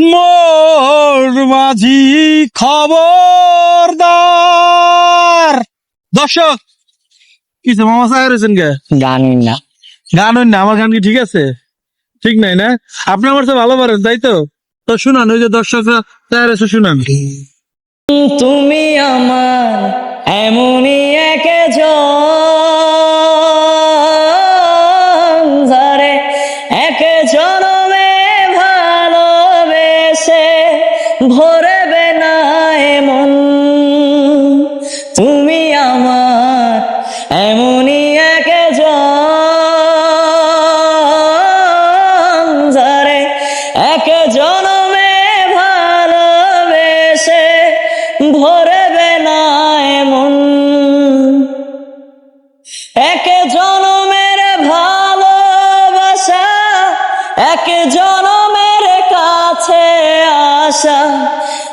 মোর মাঝি খবরদার। দর্শক কিছু মামা সাহেব রয়েছেন কে গান না। গান না আমার গান কি ঠিক আছে? ঠিক নাই না? আপনি আমার তো ভালো পারেন তাই তো? তো শুনান ওই যে দর্শকরা আছে শুনান। তুমি আমার এমনই এক ঝরে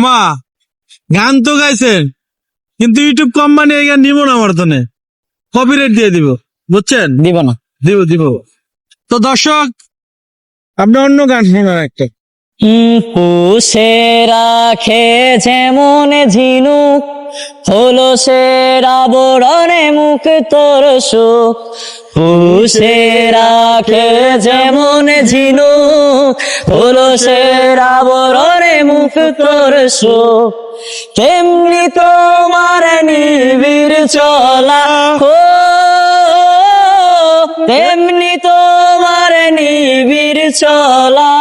মামা গান তো গাইছেন কিন্তু ইউটিউব কোম্পানি এই গান নিব না আমার তনে কপিরাইট দিয়ে দিব বুঝছেন? দিব না। দিব দিব। তো দর্শক আপনি অন্য গান শোনার একটা। পুষে রাখে যেমন ঝিনুক, হলো সে আবরণে মুখ তোর সুখ। পুষে রাখে যেমন ঝিনুক, হলো সে আবরণে মুখ তোর সুখ। তেমনি তোমার নিবিড় চলা তেমনি তোমার নিবিড় চলা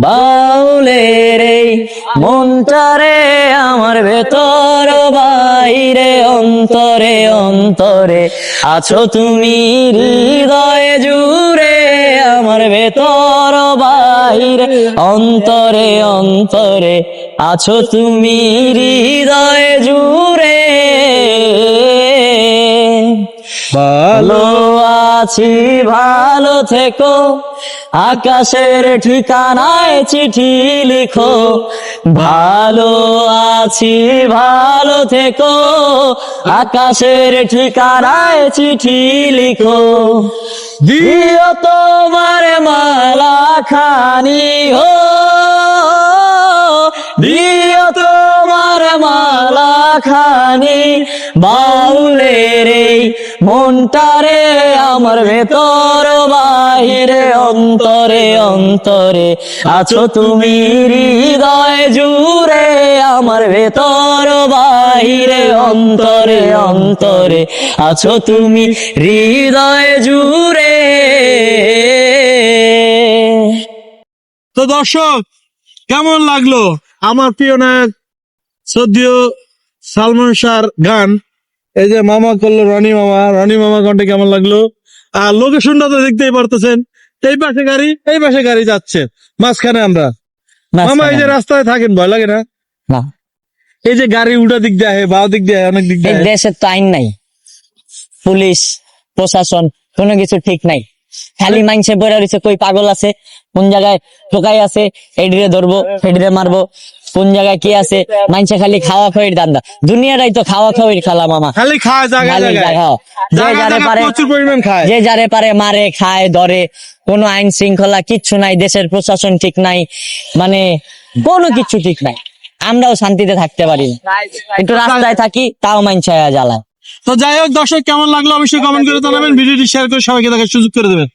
বাউলের এই মনটারে আমার ভেতর বাইরে, অন্তরে অন্তরে। আছো তুমি হৃদয় জুড়ে আমার ভেতর বাইরে, অন্তরে অন্তরে। আছো তুমি হৃদয় জুড়ে। ভালো আছি, ভালো থেকো। আকাশের ঠিকানায় চিঠি লিখো। ভালো আছি, ভালো থেকো। আকাশের ঠিকানায় চিঠি লিখো। দিও তোমার মালা খানি হো। দিও তোমার মালা খানি বাউলের এই মনটারে আমার ভেতর, বাহিরে, অন্তরে অন্তরে আছো তুমি হৃদয় জুড়ে, আমার ভেতর, বাহিরে, অন্তরে অন্তরে আছো তুমি হৃদয় জুড়ে। তো দর্শক, কেমন লাগল? আমার প্রিয় নায়ক সদ্য সালমান শাহর গান। এই যে মামা করল রনি মামা রনি মামা গানটা কেমন লাগল? আর লোকেশনটা তো দেখতেই পারতেছেন। এই পাশে গাড়ি এই পাশে গাড়ি যাচ্ছে। মাঝখানে আমরা। মামা এই যে রাস্তায় থাকেন ভয় লাগে না? না। এই যে গাড়ি উল্টা দিক দিয়ে বাও দিক দিয়ে অনেক দিক দিয়ে। দেশের তো আইন নাই। পুলিশ প্রশাসন কোনো কিছু ঠিক নাই। খালি মাইনসে বইরা রয়েছে কই পাগল আছে কোন জায়গায় ঠোকাই আছে এডিরে ধরবো ফেডিরে মারবো। কোন জায়গায় কি আছে? মাইনসে খালি খাওয়া খাওয়ির দান্দা। দুনিয়াটাই তো খাওয়া খাওয়ির খেলা মামা। খালি জায়গায় জায়গায়। খায়, হ্যাঁ। যে যারে পারে প্রচুর পরিমাণ খায়। যে যারে পারে মারে খায় ধরে। কোনো আইন শৃঙ্খলা কিচ্ছু নাই দেশের প্রশাসন ঠিক নাই মানে কোনো কিছু ঠিক নাই। আমরাও শান্তিতে থাকতে পারি একটু রাস্তায় থাকি তাও মাইনসে জ্বালায়। তো যাই হোক দর্শক কেমন লাগল অবশ্যই কমেন্ট করে জানাবেন। ভিডিওটি শেয়ার করে সবাইকে দেখার সুযোগ করে দেবেন।